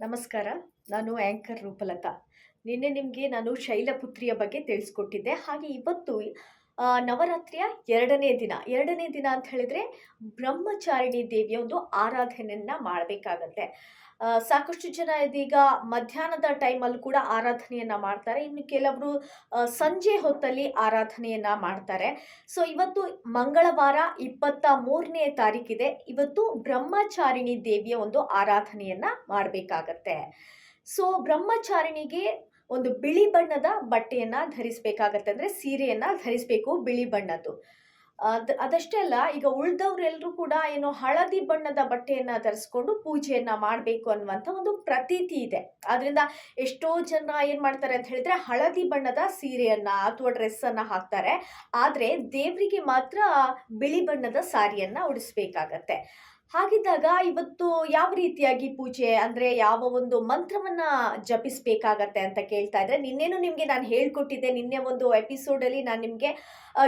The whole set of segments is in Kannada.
ನಮಸ್ಕಾರ, ನಾನು ಆ್ಯಂಕರ್ ರೂಪಲತಾ. ನಿನ್ನೆ ನಿಮಗೆ ನಾನು ಶೈಲಪುತ್ರಿಯ ಬಗ್ಗೆ ತಿಳಿಸ್ಕೊಟ್ಟಿದ್ದೆ. ಹಾಗೆ ಇವತ್ತು ನವರಾತ್ರಿಯ ಎರಡನೇ ದಿನ. ಎರಡನೇ ದಿನ ಅಂತ ಹೇಳಿದ್ರೆ ಬ್ರಹ್ಮಚಾರಿಣಿ ದೇವಿಯ ಒಂದು ಆರಾಧನೆಯನ್ನ ಮಾಡಬೇಕಾಗತ್ತೆ. ಸಾಕಷ್ಟು ಜನ ಇದೀಗ ಮಧ್ಯಾಹ್ನದ ಟೈಮಲ್ಲಿ ಕೂಡ ಆರಾಧನೆಯನ್ನು ಮಾಡ್ತಾರೆ. ಇನ್ನು ಕೆಲವರು ಸಂಜೆ ಹೊತ್ತಲ್ಲಿ ಆರಾಧನೆಯನ್ನು ಮಾಡ್ತಾರೆ. ಸೊ ಇವತ್ತು ಮಂಗಳವಾರ ಇಪ್ಪತ್ತ ಮೂರನೇ ತಾರೀಕಿದೆ. ಇವತ್ತು ಬ್ರಹ್ಮಚಾರಿಣಿ ದೇವಿಯ ಒಂದು ಆರಾಧನೆಯನ್ನ ಮಾಡಬೇಕಾಗತ್ತೆ. ಸೊ ಬ್ರಹ್ಮಚಾರಿಣಿಗೆ ಒಂದು ಬಿಳಿ ಬಣ್ಣದ ಬಟ್ಟೆಯನ್ನ ಧರಿಸಬೇಕಾಗತ್ತೆ. ಅಂದ್ರೆ ಸೀರೆಯನ್ನ ಧರಿಸಬೇಕು ಬಿಳಿ ಬಣ್ಣದ್ದು. ಅದಷ್ಟೇ ಅಲ್ಲ, ಈಗ ಉಳಿದವರೆಲ್ಲರೂ ಕೂಡ ಏನು ಹಳದಿ ಬಣ್ಣದ ಬಟ್ಟೆಯನ್ನ ಧರಿಸ್ಕೊಂಡು ಪೂಜೆಯನ್ನ ಮಾಡಬೇಕು ಅನ್ನುವಂಥ ಒಂದು ಪ್ರತೀತಿ ಇದೆ. ಆದ್ರಿಂದ ಎಷ್ಟೋ ಜನ ಏನ್ ಮಾಡ್ತಾರೆ ಅಂತ ಹೇಳಿದ್ರೆ ಹಳದಿ ಬಣ್ಣದ ಸೀರೆಯನ್ನ ಅಥವಾ ಡ್ರೆಸ್ ಅನ್ನ ಹಾಕ್ತಾರೆ. ಆದ್ರೆ ದೇವರಿಗೆ ಮಾತ್ರ ಬಿಳಿ ಬಣ್ಣದ ಸಾರಿಯನ್ನ ಉಡಿಸ್ಬೇಕಾಗತ್ತೆ. ಹಾಗಿದ್ದಾಗ ಇವತ್ತು ಯಾವ ರೀತಿಯಾಗಿ ಪೂಜೆ, ಅಂದ್ರೆ ಯಾವ ಒಂದು ಮಂತ್ರವನ್ನ ಜಪಿಸ್ಬೇಕಾಗತ್ತೆ ಅಂತ ಕೇಳ್ತಾ ಇದ್ರೆ, ನಿನ್ನೇನು ನಿಮ್ಗೆ ನಾನು ಹೇಳ್ಕೊಟ್ಟಿದ್ದೆ, ನಿನ್ನೆ ಒಂದು ಎಪಿಸೋಡ್ ಅಲ್ಲಿ ನಾನು ನಿಮ್ಗೆ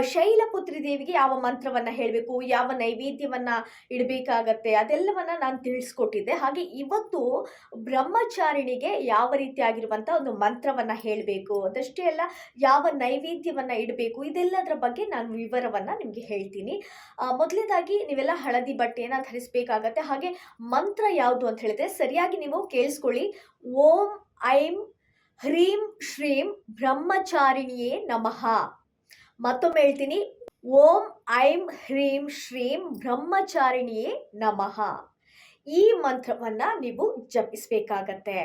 ಶೈಲಪುತ್ರಿ ದೇವಿಗೆ ಯಾವ ಮಂತ್ರವನ್ನ ಹೇಳಬೇಕು, ಯಾವ ನೈವೇದ್ಯವನ್ನ ಇಡಬೇಕಾಗತ್ತೆ, ಅದೆಲ್ಲವನ್ನ ನಾನು ತಿಳಿಸ್ಕೊಟ್ಟಿದ್ದೆ. ಹಾಗೆ ಇವತ್ತು ಬ್ರಹ್ಮಚಾರಿಣಿಗೆ ಯಾವ ರೀತಿಯಾಗಿರುವಂತ ಒಂದು ಮಂತ್ರವನ್ನ ಹೇಳಬೇಕು, ಅದಷ್ಟೇ ಅಲ್ಲ, ಯಾವ ನೈವೇದ್ಯವನ್ನ ಇಡಬೇಕು, ಇದೆಲ್ಲದರ ಬಗ್ಗೆ ನಾನು ವಿವರವನ್ನ ನಿಮ್ಗೆ ಹೇಳ್ತೀನಿ. ಮೊದಲನೇದಾಗಿ ನೀವೆಲ್ಲ ಹಳದಿ ಬಟ್ಟೆಯನ್ನ ಧರಿಸಬೇಕಾಗತ್ತೆ ಹಾಗೆ ಮಂತ್ರ ಯಾವುದು ಅಂತ ಹೇಳಿದ್ರೆ ಸರಿಯಾಗಿ ನೀವು ಕೇಳಿಸ್ಕೊಳ್ಳಿ. ಓಂ ಐಂ ಹ್ರೀಂ ಶ್ರೀಂ ಬ್ರಹ್ಮಚಾರಿಣಿಯೇ ನಮಃ. ಮತ್ತೊಮ್ಮೆ ಹೇಳ್ತೀನಿ. ಓಂ ಐಂ ಹ್ರೀಂ ಶ್ರೀಂ ಬ್ರಹ್ಮಚಾರಿಣಿಯೇ ನಮಃ. ಈ ಮಂತ್ರವನ್ನು ನೀವು ಜಪಿಸ್ಬೇಕಾಗತ್ತೆ.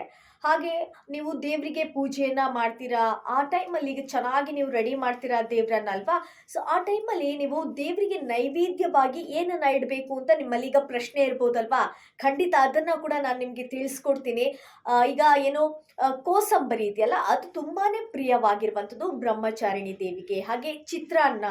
ಹಾಗೆ ನೀವು ದೇವರಿಗೆ ಪೂಜೆಯನ್ನ ಮಾಡ್ತೀರಾ? ಆ ಟೈಮಲ್ಲಿ ಈಗ ಚೆನ್ನಾಗಿ ನೀವು ರೆಡಿ ಮಾಡ್ತೀರಾ ದೇವ್ರನ್ನ ಅಲ್ವಾ ಸೊ ಆ ಟೈಮಲ್ಲಿ ನೀವು ದೇವರಿಗೆ ನೈವೇದ್ಯವಾಗಿ ಏನನ್ನ ಇಡಬೇಕು ಅಂತ ನಿಮ್ಮಲ್ಲಿ ಈಗ ಪ್ರಶ್ನೆ ಇರ್ಬೋದಲ್ವಾ? ಖಂಡಿತ ಅದನ್ನ ಕೂಡ ನಾನು ನಿಮಗೆ ತಿಳಿಸ್ಕೊಡ್ತೀನಿ. ಈಗ ಏನು ಕೋಸಂಬರಿ ಇದೆಯಲ್ಲ, ಅದು ತುಂಬಾನೇ ಪ್ರಿಯವಾಗಿರುವಂಥದ್ದು ಬ್ರಹ್ಮಚಾರಿಣಿ ದೇವಿಗೆ. ಹಾಗೆ ಚಿತ್ರಾನ್ನ,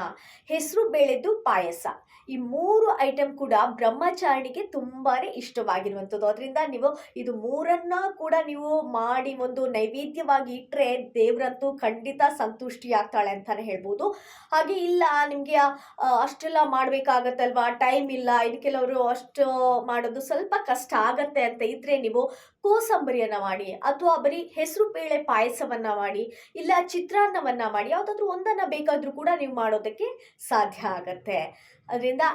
ಹೆಸರು ಬೇಳೆದು ಪಾಯಸ. ಈ ಮೂರು ಐಟಮ್ ಕೂಡ ಬ್ರಹ್ಮಚಾರಿಣಿಗೆ ತುಂಬಾನೇ ಇಷ್ಟವಾಗಿರುವಂಥದ್ದು. ಅದರಿಂದ ನೀವು ಇದು ಮೂರನ್ನ ಕೂಡ ನೀವು ಮಾಡಿ ಒಂದು ನೈವೇದ್ಯವಾಗಿ ಇಟ್ಟರೆ ದೇವರಂತೂ ಖಂಡಿತ ಸಂತುಷ್ಟಿ ಆಗ್ತಾಳೆ ಅಂತಾನೆ ಹೇಳ್ಬೋದು. ಹಾಗೆ ಇಲ್ಲ, ನಿಮಗೆ ಅಷ್ಟೆಲ್ಲ ಮಾಡಬೇಕಾಗತ್ತಲ್ವಾ? ಟೈಮ್ ಇಲ್ಲ, ಇನ್ನು ಕೆಲವರು ಅಷ್ಟು ಮಾಡೋದು ಸ್ವಲ್ಪ ಕಷ್ಟ ಆಗತ್ತೆ ಅಂತ ಇದ್ರೆ ನೀವು ಕೋಸಂಬರಿಯನ್ನ ಮಾಡಿ ಅಥವಾ ಬರೀ ಹೆಸರು ಬೇಳೆ ಪಾಯಸವನ್ನ ಮಾಡಿ ಇಲ್ಲ ಚಿತ್ರಾನ್ನವನ್ನು ಮಾಡಿ ಯಾವುದಾದ್ರೂ ಒಂದನ್ನ ಬೇಕಾದರೂ ಕೂಡ ನೀವು ಮಾಡೋದಕ್ಕೆ ಸಾಧ್ಯ ಆಗತ್ತೆ. ಅದರಿಂದ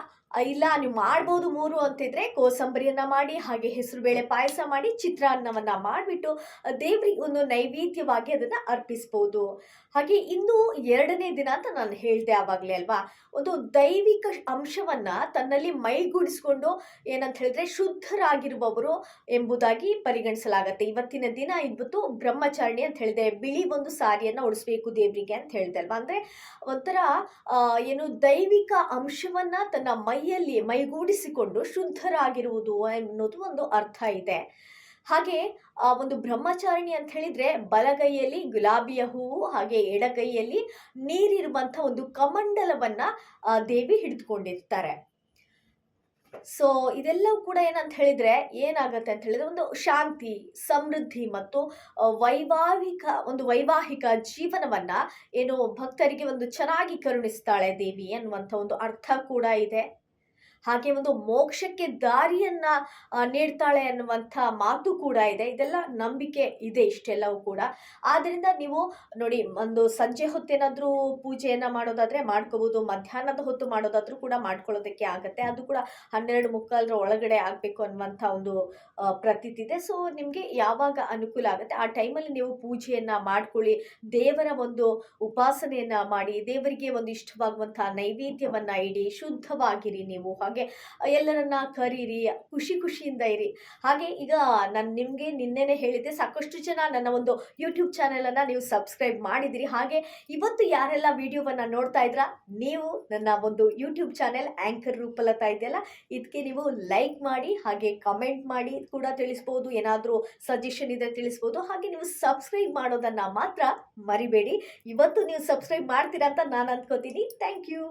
ಇಲ್ಲ ನೀವು ಮಾಡ್ಬೋದು ಮೂರು ಅಂತಿದ್ರೆ ಕೋಸಂಬರಿಯನ್ನ ಮಾಡಿ, ಹಾಗೆ ಹೆಸರು ಬೇಳೆ ಪಾಯಸ ಮಾಡಿ, ಚಿತ್ರಾನ್ನವನ್ನು ಮಾಡಿಬಿಟ್ಟು ದೇವರಿಗೆ ಒಂದು ನೈವೇದ್ಯವಾಗಿ ಅದನ್ನ ಅರ್ಪಿಸ್ಬೋದು. ಹಾಗೆ ಇನ್ನೂ ಎರಡನೇ ದಿನ ಅಂತ ನಾನು ಹೇಳಿದೆ ಆವಾಗಲೇ ಅಲ್ವಾ, ಒಂದು ದೈವಿಕ ಅಂಶವನ್ನ ತನ್ನಲ್ಲಿ ಮೈಗೂಡಿಸ್ಕೊಂಡು ಏನಂತ ಹೇಳಿದ್ರೆ ಶುದ್ಧರಾಗಿರುವವರು ಎಂಬುದಾಗಿ ಪರಿಗಣಿಸಲಾಗತ್ತೆ. ಇವತ್ತಿನ ದಿನ ಇವತ್ತು ಬ್ರಹ್ಮಚಾರಣಿ ಅಂತ ಹೇಳಿದೆ. ಬಿಳಿ ಒಂದು ಸಾರಿಯನ್ನ ಉಡಿಸ್ಬೇಕು ದೇವರಿಗೆ ಅಂತ ಹೇಳ್ದೆ ಅಲ್ವಾ? ಅಂದ್ರೆ ಒಂಥರ ಏನು ದೈವಿಕ ಅಂಶವನ್ನ ತನ್ನ ಮೈಯಲ್ಲಿ ಮೈಗೂಡಿಸಿಕೊಂಡು ಶುದ್ಧರಾಗಿರುವುದು ಅನ್ನೋದು ಒಂದು ಅರ್ಥ ಇದೆ. ಹಾಗೆ ಒಂದು ಬ್ರಹ್ಮಚಾರಿಣಿ ಅಂತ ಹೇಳಿದ್ರೆ ಬಲಗೈಯಲ್ಲಿ ಗುಲಾಬಿಯ ಹೂವು, ಹಾಗೆ ಎಡಗೈಯಲ್ಲಿ ನೀರಿರುವಂಥ ಒಂದು ಕಮಂಡಲವನ್ನ ದೇವಿ ಹಿಡಿದುಕೊಂಡಿರ್ತಾರೆ. ಸೊ ಇದೆಲ್ಲವೂ ಕೂಡ ಏನಂತ ಹೇಳಿದ್ರೆ ಏನಾಗುತ್ತೆ ಅಂತ ಹೇಳಿದ್ರೆ ಒಂದು ಶಾಂತಿ, ಸಮೃದ್ಧಿ ಮತ್ತು ವೈವಾಹಿಕ, ಒಂದು ವೈವಾಹಿಕ ಜೀವನವನ್ನ ಏನು ಭಕ್ತರಿಗೆ ಒಂದು ಚೆನ್ನಾಗಿ ಕರುಣಿಸ್ತಾಳೆ ದೇವಿ ಅನ್ನುವಂಥ ಒಂದು ಅರ್ಥ ಕೂಡ ಇದೆ. ಹಾಗೆ ಒಂದು ಮೋಕ್ಷಕ್ಕೆ ದಾರಿಯನ್ನ ನೀಡ್ತಾಳೆ ಅನ್ನುವಂಥ ಮಾತು ಕೂಡ ಇದೆ. ಇದೆಲ್ಲ ನಂಬಿಕೆ ಇದೆ ಇಷ್ಟೆಲ್ಲವೂ ಕೂಡ. ಆದ್ದರಿಂದ ನೀವು ನೋಡಿ, ಒಂದು ಸಂಜೆ ಹೊತ್ತೇನಾದರೂ ಪೂಜೆಯನ್ನ ಮಾಡೋದಾದ್ರೆ ಮಾಡ್ಕೋಬಹುದು ಮಧ್ಯಾಹ್ನದ ಹೊತ್ತು ಮಾಡೋದಾದ್ರೂ ಕೂಡ ಮಾಡ್ಕೊಳ್ಳೋದಕ್ಕೆ ಆಗುತ್ತೆ. ಅದು ಕೂಡ ಹನ್ನೆರಡು ಮುಕ್ಕಾಲರ ಒಳಗಡೆ ಆಗಬೇಕು ಅನ್ನುವಂಥ ಒಂದು ಪ್ರತೀತಿ ಇದೆ. ಸೊ ನಿಮಗೆ ಯಾವಾಗ ಅನುಕೂಲ ಆಗುತ್ತೆ, ಆ ಟೈಮಲ್ಲಿ ನೀವು ಪೂಜೆಯನ್ನ ಮಾಡ್ಕೊಳ್ಳಿ. ದೇವರ ಒಂದು ಉಪಾಸನೆಯನ್ನ ಮಾಡಿ, ದೇವರಿಗೆ ಒಂದು ಇಷ್ಟವಾಗುವಂತಹ ನೈವೇದ್ಯವನ್ನ ಇಡಿ, ಶುದ್ಧವಾಗಿರಿ ನೀವು. ಹಾಗೆ ಎಲ್ಲರನ್ನ ಕರೀರಿ, ಖುಷಿ ಖುಷಿಯಿಂದ ಇರಿ. ಹಾಗೆ ಈಗ ನಾನು ನಿಮಗೆ ನಿನ್ನೆನೆ ಹೇಳಿದ್ದೆ, ಸಾಕಷ್ಟು ಜನ ನನ್ನ ಒಂದು ಯೂಟ್ಯೂಬ್ ಚಾನೆಲನ್ನು ನೀವು ಸಬ್ಸ್ಕ್ರೈಬ್ ಮಾಡಿದಿರಿ. ಹಾಗೆ ಇವತ್ತು ಯಾರೆಲ್ಲ ವಿಡಿಯೋವನ್ನು ನೋಡ್ತಾ ಇದ್ರ, ನೀವು ನನ್ನ ಒಂದು ಯೂಟ್ಯೂಬ್ ಚಾನೆಲ್ ಆ್ಯಂಕರ್ ರೂಪಲತಾ ಇದೆಯಲ್ಲ ಇದಕ್ಕೆ ನೀವು ಲೈಕ್ ಮಾಡಿ, ಹಾಗೆ ಕಮೆಂಟ್ ಮಾಡಿ ಕೂಡ ತಿಳಿಸ್ಬೋದು, ಏನಾದರೂ ಸಜೆಷನ್ ಇದ್ರೆ ತಿಳಿಸ್ಬೋದು. ಹಾಗೆ ನೀವು ಸಬ್ಸ್ಕ್ರೈಬ್ ಮಾಡೋದನ್ನು ಮಾತ್ರ ಮರಿಬೇಡಿ. ಇವತ್ತು ನೀವು ಸಬ್ಸ್ಕ್ರೈಬ್ ಮಾಡ್ತೀರಾ ಅಂತ ನಾನು ಅಂದ್ಕೋತೀನಿ. Thank you